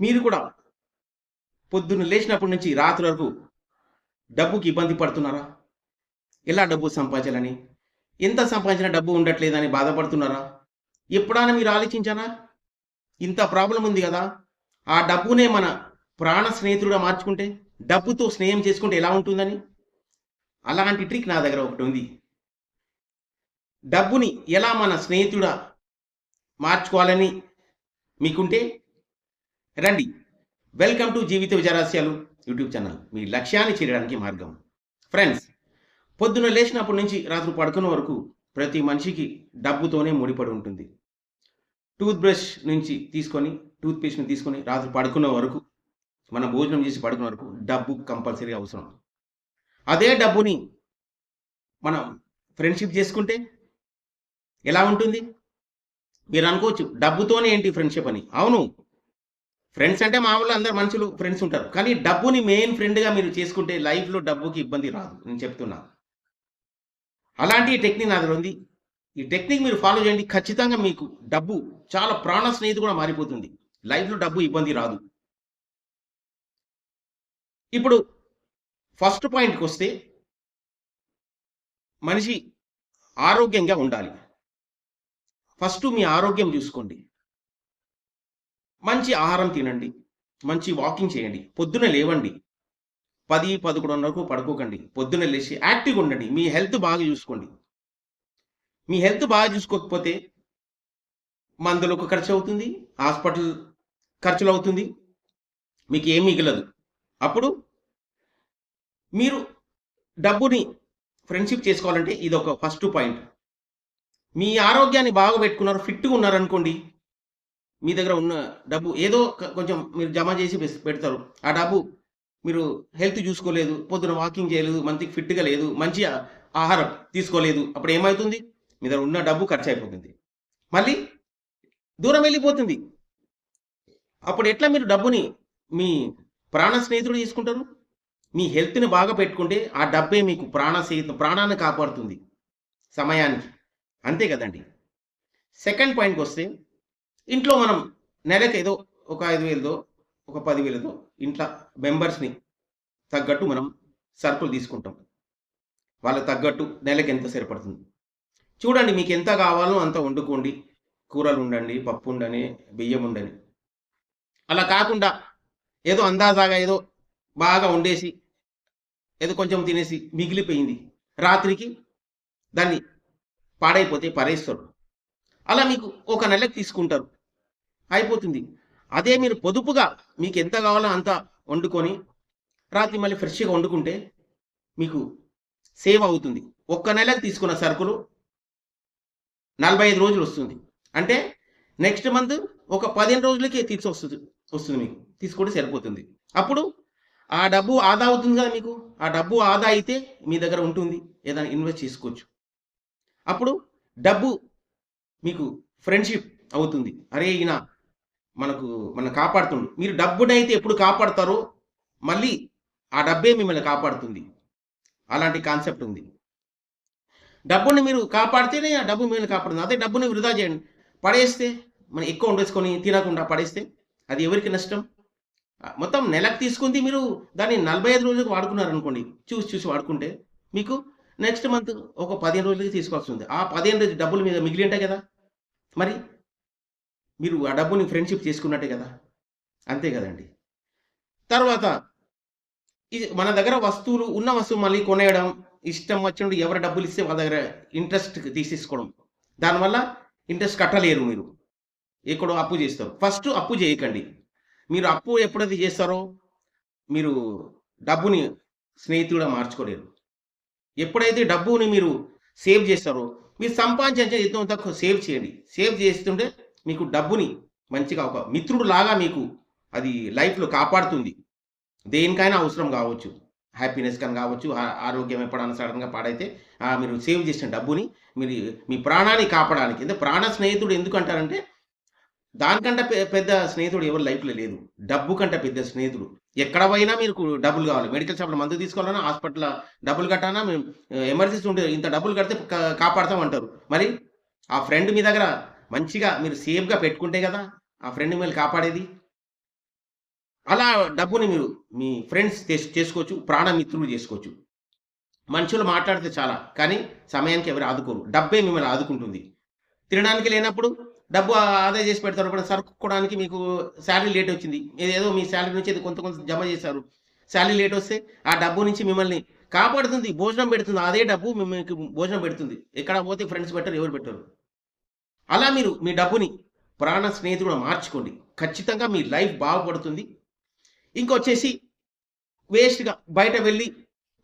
మీరు కూడా పొద్దున్న లేచినప్పటి నుంచి రాత్రి వరకు డబ్బుకి ఇబ్బంది పడుతున్నారా? ఎలా డబ్బు సంపాదించాలని? ఎంత సంపాదించినా డబ్బు ఉండట్లేదని బాధపడుతున్నారా? ఎప్పుడైనా మీరు ఆలోచించారా? ఇంత ప్రాబ్లం ఉంది కదా. ఆ డబ్బునే మన ప్రాణ స్నేహితుడుగా మార్చుకుంటే డబ్బుతో స్నేహం చేసుకుంటే ఎలా ఉంటుందని? అలాంటి ట్రిక్ నా దగ్గర ఒకటి ఉంది. డబ్బుని ఎలా మన స్నేహితుడా మార్చుకోవాలని మీకుంటే రండి. వెల్కమ్ టు జీవిత విచారాస్యాలు యూట్యూబ్ ఛానల్. మీ లక్ష్యాన్ని చేరడానికి మార్గం. ఫ్రెండ్స్ పొద్దున లేచినప్పటి నుంచి రాత్రి పడుకున్న వరకు ప్రతి మనిషికి డబ్బుతోనే ముడిపడి ఉంటుంది. టూత్ బ్రష్ నుంచి తీసుకొని టూత్ పేస్ట్ని తీసుకొని రాత్రి పడుకున్న వరకు మనం భోజనం చేసి పడుకున్న వరకు డబ్బు కంపల్సరీ అవసరం. అదే డబ్బుని మనం ఫ్రెండ్షిప్ చేసుకుంటే ఎలా ఉంటుంది? మీరు అనుకోవచ్చు డబ్బుతోనే ఏంటి ఫ్రెండ్షిప్ అని. అవును ఫ్రెండ్స్ అంటే మామూలు అందరు మనుషులు ఫ్రెండ్స్ ఉంటారు. కానీ డబ్బుని మెయిన్ ఫ్రెండ్గా మీరు చేసుకుంటే లైఫ్లో డబ్బుకి ఇబ్బంది రాదు. నేను చెప్తున్నా. అలాంటి టెక్నిక్ నా దగ్గర ఉంది. ఈ టెక్నిక్ మీరు ఫాలో చేయండి. ఖచ్చితంగా మీకు డబ్బు చాలా ప్రాణ స్నేహితు కూడా మారిపోతుంది. లైఫ్లో డబ్బు ఇబ్బంది రాదు. ఇప్పుడు ఫస్ట్ పాయింట్కి వస్తే మనిషి ఆరోగ్యంగా ఉండాలి. ఫస్ట్ మీ ఆరోగ్యం చూసుకోండి. మంచి ఆహారం తినండి. మంచి వాకింగ్ చేయండి. పొద్దున లేవండి. పది పదకొండు వరకు పడుకోకండి. పొద్దున లేచి యాక్టివ్గా ఉండండి. మీ హెల్త్ బాగా చూసుకోండి. మీ హెల్త్ బాగా చూసుకోకపోతే మందులకు ఖర్చు అవుతుంది హాస్పిటల్ ఖర్చులు అవుతుంది మీకు ఏం మిగలదు. అప్పుడు మీరు డబ్బుని ఫ్రెండ్షిప్ చేసుకోవాలంటే ఇది ఒక ఫస్ట్ పాయింట్. మీ ఆరోగ్యాన్ని బాగా పెట్టుకున్నారు ఫిట్గా ఉన్నారనుకోండి మీ దగ్గర ఉన్న డబ్బు ఏదో కొంచెం మీరు జమ చేసి పెడతారు. ఆ డబ్బు మీరు హెల్త్ చూసుకోలేదు పొద్దున వాకింగ్ చేయలేదు మంచికి ఫిట్గా లేదు మంచి ఆహారం తీసుకోలేదు అప్పుడు ఏమవుతుంది మీ దగ్గర ఉన్న డబ్బు ఖర్చు అయిపోతుంది మళ్ళీ దూరం వెళ్ళిపోతుంది. అప్పుడు ఎట్లా మీరు డబ్బుని మీ ప్రాణ స్నేహితుడు తీసుకుంటారు? మీ హెల్త్ని బాగా పెట్టుకుంటే ఆ డబ్బే మీకు ప్రాణ స్నేహితు ప్రాణాన్ని కాపాడుతుంది సమయానికి. అంతే కదండి. సెకండ్ పాయింట్కి వస్తే ఇంట్లో మనం నెలకు ఏదో ఒక ఐదు వేలదో ఒక పది ఇంట్లో మెంబర్స్ని తగ్గట్టు మనం సరుకులు తీసుకుంటాం. వాళ్ళకి తగ్గట్టు నెలకు ఎంత సరిపడుతుంది? చూడండి మీకు ఎంత కావాలో అంత వండుకోండి. కూరలు ఉండండి పప్పు ఉండని బియ్యం ఉండని అలా కాకుండా ఏదో అందాజాగా ఏదో బాగా వండేసి ఏదో కొంచెం తినేసి మిగిలిపోయింది. రాత్రికి దాన్ని పాడైపోతే పరేస్తారు. అలా మీకు ఒక నెలకు తీసుకుంటారు. అయిపోతుంది. అదే మీరు పొదుపుగా మీకు ఎంత కావాలో అంత వండుకొని రాత్రి మళ్ళీ ఫ్రెష్గా వండుకుంటే మీకు సేవ్ అవుతుంది. ఒక్క నెలకు తీసుకున్న సరుకులు నలభై ఐదు రోజులు వస్తుంది. అంటే నెక్స్ట్ మంత్ ఒక పదిహేను రోజులకి తీసి వస్తుంది వస్తుంది మీకు. తీసుకుంటే సరిపోతుంది. అప్పుడు ఆ డబ్బు ఆదా అవుతుంది కదా మీకు. ఆ డబ్బు ఆదా అయితే మీ దగ్గర ఉంటుంది. ఏదైనా ఇన్వెస్ట్ చేసుకోవచ్చు. అప్పుడు డబ్బు మీకు ఫ్రెండ్షిప్ అవుతుంది. అరే ఈయన మనకు మనం కాపాడుతుండు. మీరు డబ్బునైతే ఎప్పుడు కాపాడతారో మళ్ళీ ఆ డబ్బే మిమ్మల్ని కాపాడుతుంది. అలాంటి కాన్సెప్ట్ ఉంది. డబ్బుని మీరు కాపాడితేనే ఆ డబ్బు మిమ్మల్ని కాపాడుతుంది. అదే డబ్బుని వృధా చేయండి. పడేస్తే మనం ఎక్కువ ఉండేసుకొని తినకుండా పడేస్తే అది ఎవరికి నష్టం? మొత్తం నెలకు తీసుకుంది మీరు దాన్ని నలభై ఐదు రోజులకు వాడుకున్నారు అనుకోండి చూసి చూసి వాడుకుంటే మీకు నెక్స్ట్ మంత్ ఒక పదిహేను రోజులకి తీసుకోవాల్సి ఉంది ఆ పదిహేను రోజులు డబ్బులు మీద మిగిలి ఉంటాయి కదా. మరి మీరు ఆ డబ్బుని ఫ్రెండ్షిప్ చేసుకున్నట్టే కదా? అంతే కదండి. తర్వాత ఇది మన దగ్గర వస్తువులు ఉన్న వస్తువు మళ్ళీ కొనేయడం ఇష్టం వచ్చినట్టు ఎవరు డబ్బులు ఇస్తే వాళ్ళ దగ్గర ఇంట్రెస్ట్ తీసేసుకోవడం. దానివల్ల ఇంట్రెస్ట్ కట్టలేరు మీరు. ఎక్కడో అప్పు చేస్తారు. ఫస్ట్ అప్పు చేయకండి. మీరు అప్పు ఎప్పుడైతే చేస్తారో మీరు డబ్బుని స్నేహితుడిగా మార్చుకోలేరు. ఎప్పుడైతే డబ్బుని మీరు సేవ్ చేస్తారో మీరు సంపాదించే ఎంతో తక్కువ సేవ్ చేయండి. సేవ్ చేస్తుంటే మీకు డబ్బుని మంచిగా ఒక మిత్రుడు లాగా మీకు అది లైఫ్లో కాపాడుతుంది. దేనికైనా అవసరం కావచ్చు. హ్యాపీనెస్ కానీ కావచ్చు ఆరోగ్యం ఎప్పుడైనా సడన్గా పాడైతే మీరు సేవ్ చేసిన డబ్బుని మీరు మీ ప్రాణాన్ని కాపాడడానికి. అంటే ప్రాణ స్నేహితుడు ఎందుకు అంటారంటే దానికంటే పెద్ద స్నేహితుడు ఎవరు లైఫ్లో లేదు. డబ్బు కంటే పెద్ద స్నేహితుడు. ఎక్కడ పోయినా మీకు డబ్బులు కావాలి. మెడికల్ షాప్లో మందు తీసుకోవాలన్నా హాస్పిటల్ డబ్బులు కట్టానా మేము ఎమర్జెన్సీ ఉంటే ఇంత డబ్బులు కడితే కా- కాపాడతాం అంటారు మరి ఆ ఫ్రెండ్ మీ దగ్గర మంచిగా మీరు సేఫ్గా పెట్టుకుంటే కదా ఆ ఫ్రెండ్ మిమ్మల్ని కాపాడేది? అలా డబ్బుని మీరు మీ ఫ్రెండ్స్ చేసుకోవచ్చు ప్రాణమిత్రులు చేసుకోవచ్చు. మనుషులు మాట్లాడితే చాలా కానీ సమయానికి ఎవరు ఆదుకోరు. డబ్బే మిమ్మల్ని ఆదుకుంటుంది. తినడానికి లేనప్పుడు డబ్బు ఆదా చేసి పెడతారు ఇప్పుడు సరుకుకోవడానికి మీకు శాలరీ లేట్ వచ్చింది. ఏదో మీ శాలరీ నుంచి కొంత కొంత జమ చేశారు. శాలరీ లేట్ వస్తే ఆ డబ్బు నుంచి మిమ్మల్ని కాపాడుతుంది భోజనం పెడుతుంది. అదే డబ్బు మీకు భోజనం పెడుతుంది. ఎక్కడ పోతే ఫ్రెండ్స్ పెట్టరు ఎవరు పెట్టరు. అలా మీరు మీ డబ్బుని ప్రాణ స్నేహితుడు మార్చుకోండి. ఖచ్చితంగా మీ లైఫ్ బాగుపడుతుంది. ఇంకొచ్చేసి వేస్ట్గా బయట వెళ్ళి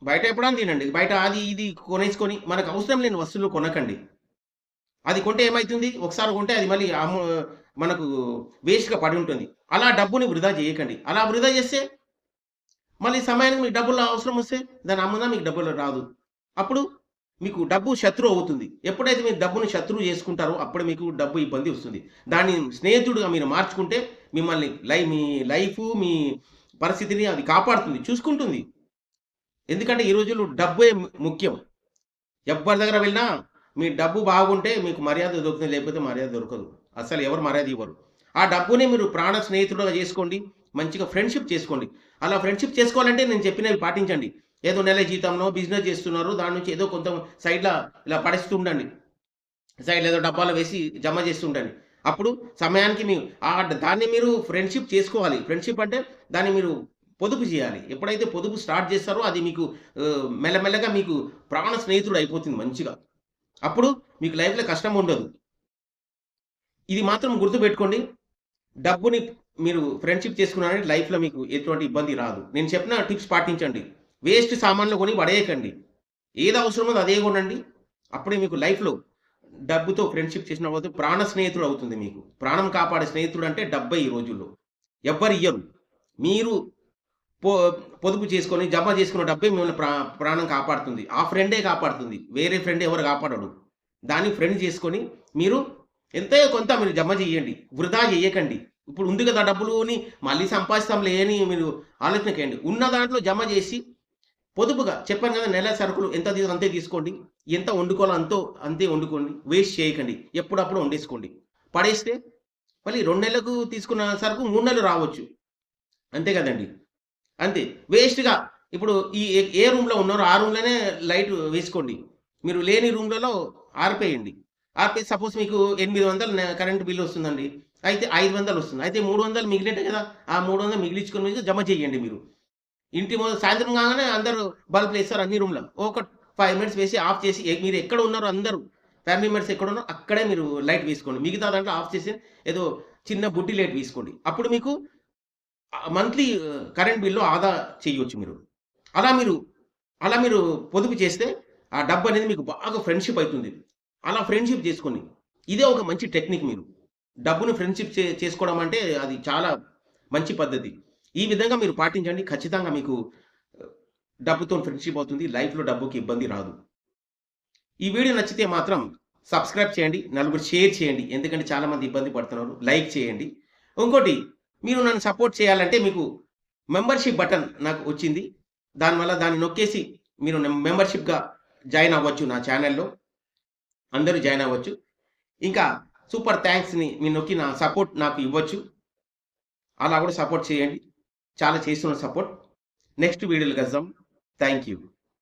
బయట ఎప్పుడని తినండి. బయట అది ఇది కొనేసుకొని మనకు అవసరం లేని వస్తువులు కొనకండి. అది కొంటే ఏమవుతుంది ఒకసారి కొంటే అది మళ్ళీ అమ్ము మనకు వేస్ట్గా పడి ఉంటుంది. అలా డబ్బుని వృధా చేయకండి. అలా వృధా చేస్తే మళ్ళీ సమయానికి మీకు డబ్బులు అవసరం వస్తే దాని అమ్ముదా మీకు డబ్బులు రాదు. అప్పుడు మీకు డబ్బు శత్రువు అవుతుంది. ఎప్పుడైతే మీరు డబ్బును శత్రువు చేసుకుంటారో అప్పుడు మీకు డబ్బు ఇబ్బంది వస్తుంది. దాన్ని స్నేహితుడుగా మీరు మార్చుకుంటే మిమ్మల్ని లై మీ లైఫ్ మీ పరిస్థితిని అది కాపాడుతుంది చూసుకుంటుంది. ఎందుకంటే ఈ రోజుల్లో డబ్బే ముఖ్యం. ఎవరి దగ్గర వెళ్ళినా మీ డబ్బు బాగుంటే మీకు మర్యాద దొరుకుతుంది లేకపోతే మర్యాద దొరకదు. అసలు ఎవరు మర్యాద ఇవ్వరు. ఆ డబ్బుని మీరు ప్రాణ స్నేహితుడుగా చేసుకోండి మంచిగా ఫ్రెండ్షిప్ చేసుకోండి. అలా ఫ్రెండ్షిప్ చేసుకోవాలంటే నేను చెప్పినవి పాటించండి. ఏదో నెల జీతంలో బిజినెస్ చేస్తున్నారు దాని నుంచి ఏదో కొంత సైడ్లో ఇలా పడేస్తుండండి. సైడ్లో ఏదో డబ్బాలో వేసి జమ చేస్తుండండి. అప్పుడు సమయానికి మీ ఆ దాన్ని మీరు ఫ్రెండ్షిప్ చేసుకోవాలి. ఫ్రెండ్షిప్ అంటే దాన్ని మీరు పొదుపు చేయాలి. ఎప్పుడైతే పొదుపు స్టార్ట్ చేస్తారో అది మీకు మెల్లమెల్లగా మీకు ప్రాణ స్నేహితుడు అయిపోతుంది మంచిగా. అప్పుడు మీకు లైఫ్లో కష్టం ఉండదు. ఇది మాత్రం గుర్తుపెట్టుకోండి. డబ్బుని మీరు ఫ్రెండ్షిప్ చేసుకున్నారంటే లైఫ్లో మీకు ఎటువంటి ఇబ్బంది రాదు. నేను చెప్పిన టిప్స్ పాటించండి. వేస్ట్ సామాన్లు కొని పడేయకండి. ఏది అవసరమో అదే కొనండి. అప్పుడే మీకు లైఫ్లో డబ్బుతో ఫ్రెండ్షిప్ చేసిన పోతే ప్రాణ స్నేహితుడు అవుతుంది మీకు. ప్రాణం కాపాడే స్నేహితుడు అంటే డెబ్బై ఈ రోజుల్లో. ఎవ్వరు ఇయ్యరు. మీరు పో పొదుపు చేసుకొని జమ చేసుకున్న డబ్బే మిమ్మల్ని ప్రా ప్రాణం కాపాడుతుంది. ఆ ఫ్రెండే కాపాడుతుంది. వేరే ఫ్రెండ్ ఎవరు కాపాడడు. దాన్ని ఫ్రెండ్ చేసుకొని మీరు ఎంతో కొంత మీరు జమ చేయండి. వృధా చేయకండి. ఇప్పుడు ఉంది కదా డబ్బులుని మళ్ళీ సంపాదిస్తాం లేని మీరు ఆలోచనకేయండి. ఉన్న దాంట్లో జమ చేసి పొదుపుగా చెప్పాను కదా నెల సరుకులు ఎంత అంతే తీసుకోండి. ఎంత వండుకోవాలో అంతో అంతే వండుకోండి. వేస్ట్ చేయకండి. ఎప్పుడప్పుడు వండేసుకోండి. పడేస్తే మళ్ళీ రెండు నెలలకు తీసుకున్న సరుకు మూడు నెలలు రావచ్చు. అంతే కదండి. అంతే. వేస్ట్గా ఇప్పుడు ఈ ఏ రూమ్లో ఉన్నారో ఆ రూమ్లోనే లైట్ వేసుకోండి. మీరు లేని రూమ్లలో ఆరిపేయండి. ఆర్పేసి సపోజ్ మీకు ఎనిమిది వందలు కరెంట్ బిల్లు వస్తుందండి. అయితే ఐదు వందలు వస్తుంది. అయితే మూడు వందలు మిగిలినట్టే కదా ఆ మూడు వందలు మిగిలించుకొని మీకు జమ చేయండి మీరు. ఇంటి మొదలు సాయంత్రం కాగానే అందరూ బల్బ్లు వేస్తారు అన్ని రూమ్లో ఒక ఫైవ్ మినిట్స్ వేసి ఆఫ్ చేసి మీరు ఎక్కడ ఉన్నారో అందరూ ఫ్యామిలీ మెంబర్స్ ఎక్కడ ఉన్నారో అక్కడే మీరు లైట్ వేసుకోండి. మిగతా దాంట్లో ఆఫ్ చేసి ఏదో చిన్న బుట్టి లైట్ వేసుకోండి. అప్పుడు మీకు మంత్లీ కరెంట్ బిల్లు ఆదా చేయొచ్చు మీరు. అలా మీరు అలా మీరు పొదుపు చేస్తే ఆ డబ్బు అనేది మీకు బాగా ఫ్రెండ్షిప్ అవుతుంది. అలా ఫ్రెండ్షిప్ చేసుకోండి. ఇదే ఒక మంచి టెక్నిక్ మీరు. డబ్బును ఫ్రెండ్షిప్ చేసుకోవడం అంటే అది చాలా మంచి పద్ధతి. ఈ విధంగా మీరు పాటించండి. ఖచ్చితంగా మీకు డబ్బుతో ఫ్రెండ్షిప్ అవుతుంది. లైఫ్లో డబ్బుకి ఇబ్బంది రాదు. ఈ వీడియో నచ్చితే మాత్రం సబ్స్క్రైబ్ చేయండి. నలుగురు షేర్ చేయండి. ఎందుకంటే చాలామంది ఇబ్బంది పడుతున్నారు. లైక్ చేయండి. ఇంకోటి మీరు నన్ను సపోర్ట్ చేయాలంటే మీకు మెంబర్షిప్ బటన్ నాకు వచ్చింది. దానివల్ల దాన్ని నొక్కేసి మీరు మెంబర్షిప్గా జాయిన్ అవ్వచ్చు నా ఛానల్లో అందరూ జాయిన్ అవ్వచ్చు. ఇంకా సూపర్ థ్యాంక్స్ని మీరు నొక్కి నా సపోర్ట్ నాకు ఇవ్వచ్చు. అలా కూడా సపోర్ట్ చేయండి. చాలా చేస్తున్న సపోర్ట్ నెక్స్ట్ వీడియోలు కలుద్దాం. Thank you